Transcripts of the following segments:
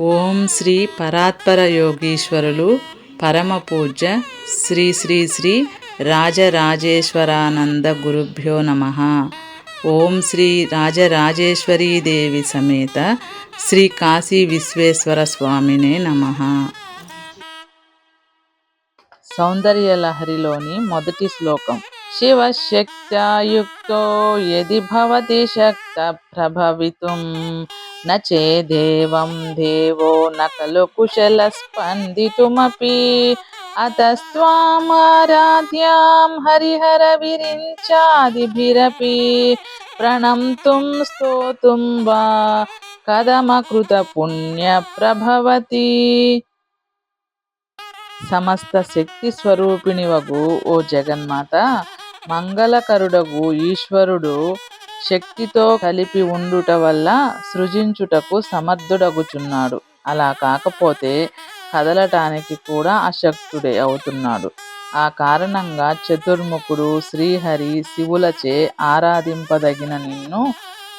ఓం శ్రీ పరాత్పర యోగీశ్వరులు పరమ పూజ్య శ్రీ శ్రీ శ్రీ రాజరాజేశ్వరానంద గురుభ్యో నమ. ఓం శ్రీ రాజరాజేశ్వరీదేవి సమేత శ్రీ కాశీ విశ్వేశ్వర స్వామినే నమ. సౌందర్యలహరిలోని మొదటి శ్లోకం. శివశక్త్యాయుక్తో యది భవతి శక్త ప్రభవితుం న చేదేవం దేవో నకలు కుశల స్పందితుమపి అతస్త్వామారాధ్యాం హరిహర విరించాదిభిరపి ప్రణంతుం స్తోతుం వా కదమకృత పుణ్య ప్రభవతి సమస్త శక్తి స్వరూపిణివగు ఓ జగన్మాత మంగళకరుడగు ఈశ్వరుడు శక్తితో కలిపి ఉండుట వల్ల సృజించుటకు సమర్థుడగుచున్నాడు. అలా కాకపోతే కదలటానికి కూడా అశక్తుడే అవుతున్నాడు. ఆ కారణంగా చతుర్ముఖుడు శ్రీహరి శివులచే ఆరాధింపదగిన నిన్ను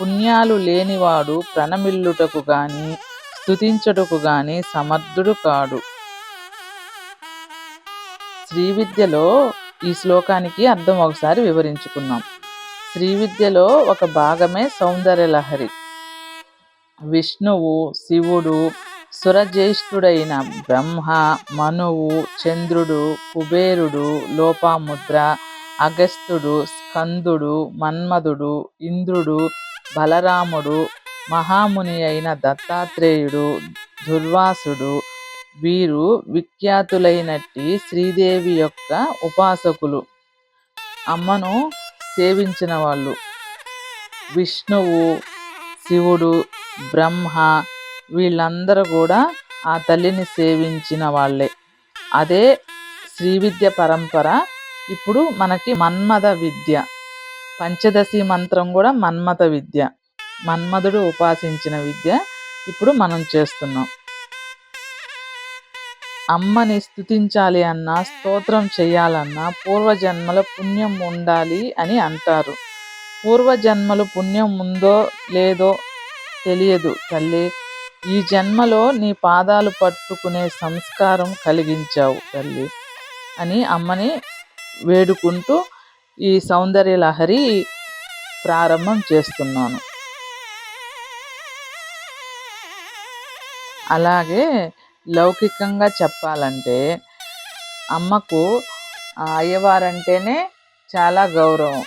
పుణ్యాలు లేనివాడు ప్రణమిల్లుటకు గాని స్తుతించుటకు గాని సమర్థుడు కాడు. శ్రీవిద్యలో ఈ శ్లోకానికి అర్థం ఒకసారి వివరించుకున్నాం శ్రీ విద్యలో ఒక భాగమే సౌందర్యలహరి విష్ణువు శివుడు సురజ్యేష్ఠుడైన బ్రహ్మ మనువు చంద్రుడు కుబేరుడు లోపాముద్ర అగస్త్యుడు స్కందుడు మన్మధుడు ఇంద్రుడు బలరాముడు మహాముని అయిన దత్తాత్రేయుడు దుర్వాసుడు వీరు విఖ్యాతులైనట్టి శ్రీదేవి యొక్క ఉపాసకులు. అమ్మను సేవించిన వాళ్ళు. విష్ణువు శివుడు బ్రహ్మ వీళ్ళందరూ కూడా ఆ తల్లిని సేవించిన వాళ్ళే. అదే శ్రీ విద్య పరంపర ఇప్పుడు మనకి మన్మథ విద్య. పంచదశి మంత్రం కూడా మన్మథ విద్య. మన్మధుడు ఉపాసించిన విద్య ఇప్పుడు మనం చేస్తున్నాం. అమ్మని స్థుతించాలి అన్నా స్తోత్రం చేయాలన్నా పూర్వజన్మల పుణ్యం ఉండాలి అని అంటారు. పూర్వజన్మలు పుణ్యం ఉందో లేదో తెలియదు తల్లి. ఈ జన్మలో నీ పాదాలు పట్టుకునే సంస్కారం కలిగించావు తల్లి అని అమ్మని వేడుకుంటూ ఈ సౌందర్య లహరి ప్రారంభం చేస్తున్నాను. అలాగే లౌకికంగా చెప్పాలంటే అమ్మకు అయ్యవారంటేనే చాలా గౌరవం.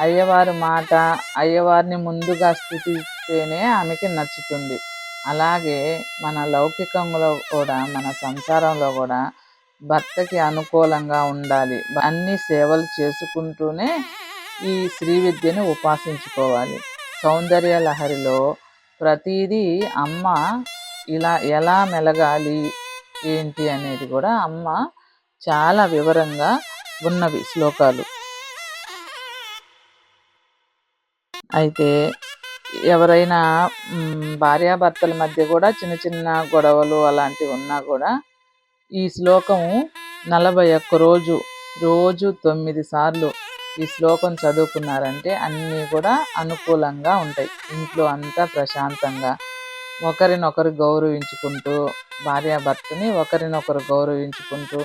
అయ్యవారి మాట అయ్యవారిని ముందుగా స్థుతిస్తేనే ఆమెకి నచ్చుతుంది. అలాగే మన లౌకికంలో కూడా మన సంసారంలో కూడా భర్తకి అనుకూలంగా ఉండాలి. అన్ని సేవలు చేసుకుంటూనే ఈ శ్రీ విద్యను ఉపాసించుకోవాలి. సౌందర్య లహరిలో ప్రతిదీ అమ్మ ఇలా ఎలా మెలగాలి? ఏంటి అనేది కూడా అమ్మ చాలా వివరంగా ఉన్నవి శ్లోకాలు. అయితే ఎవరైనా భార్యాభర్తల మధ్య కూడా చిన్న చిన్న గొడవలు అలాంటివి ఉన్నా కూడా ఈ శ్లోకం నలభై ఒక్క రోజు రోజు తొమ్మిది సార్లు ఈ శ్లోకం చదువుకున్నారంటే అన్నీ కూడా అనుకూలంగా ఉంటాయి. ఇంట్లో అంతా ప్రశాంతంగా ఒకరినొకరు గౌరవించుకుంటూ భార్యాభర్తని ఒకరినొకరు గౌరవించుకుంటూ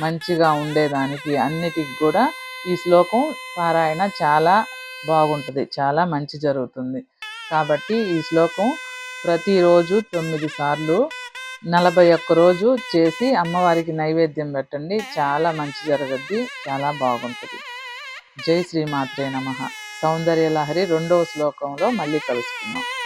మంచిగా ఉండేదానికి అన్నిటికి కూడా ఈ శ్లోకం పారాయణ చాలా బాగుంటుంది చాలా మంచి జరుగుతుంది. కాబట్టి ఈ శ్లోకం ప్రతిరోజు తొమ్మిది సార్లు నలభై ఒక్క రోజు చేసి అమ్మవారికి నైవేద్యం పెట్టండి చాలా మంచి జరుగుద్ది చాలా బాగుంటుంది. జై శ్రీమాత్రే నమ. సౌందర్యలహరి రెండవ శ్లోకంలో మళ్ళీ కలుసుకుందాం.